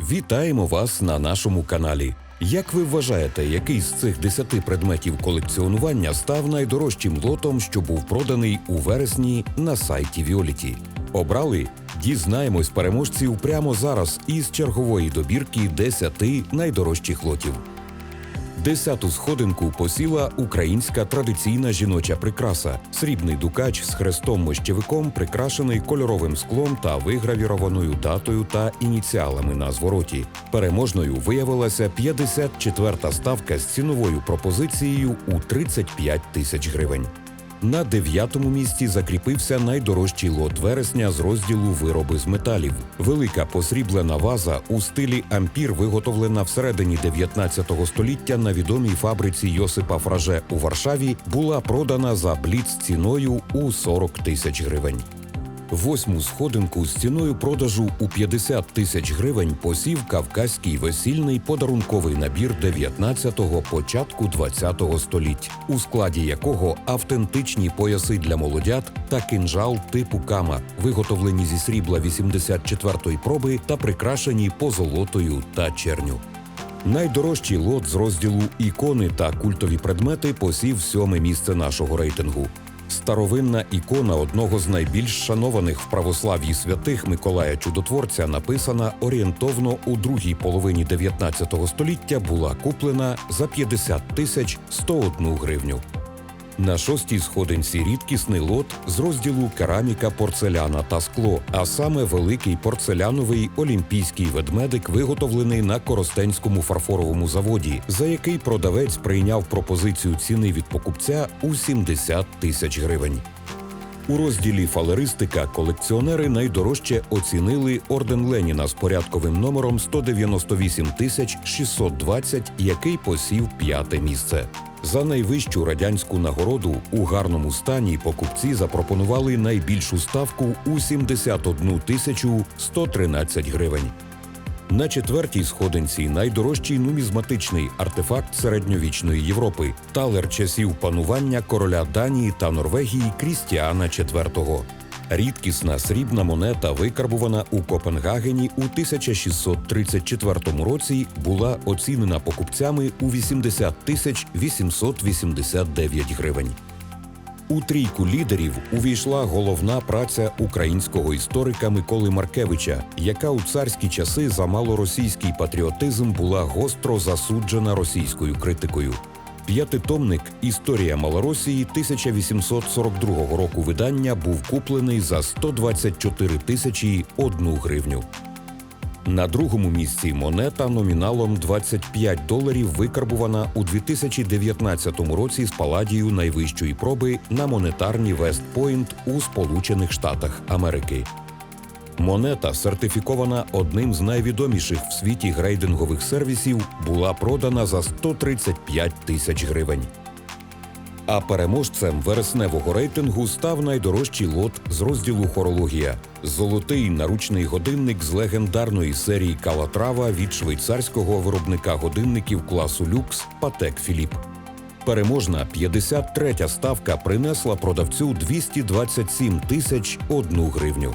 Вітаємо вас на нашому каналі. Як ви вважаєте, який з цих 10 предметів колекціонування став найдорожчим лотом, що був проданий у вересні на сайті Віоліті? Обрали? Дізнаємось переможців прямо зараз із чергової добірки 10 найдорожчих лотів. Десяту сходинку посіла українська традиційна жіноча прикраса срібний дукач з хрестом-мощевиком, прикрашений кольоровим склом та вигравірованою датою та ініціалами на звороті. Переможною виявилася 54-та ставка з ціновою пропозицією у 35 тисяч гривень. На дев'ятому місці закріпився найдорожчий лот вересня з розділу вироби з металів. Велика посріблена ваза у стилі ампір, виготовлена всередині 19 століття на відомій фабриці Йосипа Фраже у Варшаві, була продана за бліц ціною у 40 тисяч гривень. Восьму сходинку з ціною продажу у 50 тисяч гривень посів кавказький весільний подарунковий набір 19-го, початку 20-го століть, у складі якого автентичні пояси для молодят та кинжал типу кама, виготовлені зі срібла 84-ї проби та прикрашені позолотою та черню. Найдорожчий лот з розділу ікони та культові предмети посів сьоме місце нашого рейтингу. Старовинна ікона одного з найбільш шанованих в православ'ї святих Миколая Чудотворця, написана орієнтовно у другій половині 19 століття, була куплена за 50 тисяч 101 гривню. На шостій сходинці рідкісний лот з розділу кераміка, порцеляна та скло, а саме великий порцеляновий олімпійський ведмедик, виготовлений на Коростенському фарфоровому заводі, за який продавець прийняв пропозицію ціни від покупця у 70 тисяч гривень. У розділі фалеристика колекціонери найдорожче оцінили орден Леніна з порядковим номером 198 тисяч 620, який посів п'яте місце. За найвищу радянську нагороду у гарному стані покупці запропонували найбільшу ставку у 71 тисячу 113 гривень. На четвертій сходинці найдорожчий нумізматичний артефакт середньовічної Європи талер часів панування короля Данії та Норвегії Крістіана IV. Рідкісна срібна монета, викарбувана у Копенгагені у 1634 році, була оцінена покупцями у 80 тисяч 889 гривень. У трійку лідерів увійшла головна праця українського історика Миколи Маркевича, яка у царські часи за малоросійський патріотизм була гостро засуджена російською критикою. П'ятитомник Історія Малоросії 1842 року видання був куплений за 124 тисячі 1 гривню. На другому місці монета номіналом 25 доларів викарбувана у 2019 році з паладією найвищої проби на монетарні Вестпойнт у Сполучених Штатах Америки. Монета, сертифікована одним з найвідоміших в світі грейдингових сервісів, була продана за 135 тисяч гривень. А переможцем вересневого рейтингу став найдорожчий лот з розділу хорологія золотий наручний годинник з легендарної серії Калатрава від швейцарського виробника годинників класу люкс Патек Філіп. Переможна 53-я ставка принесла продавцю 227 тисяч 1 гривню.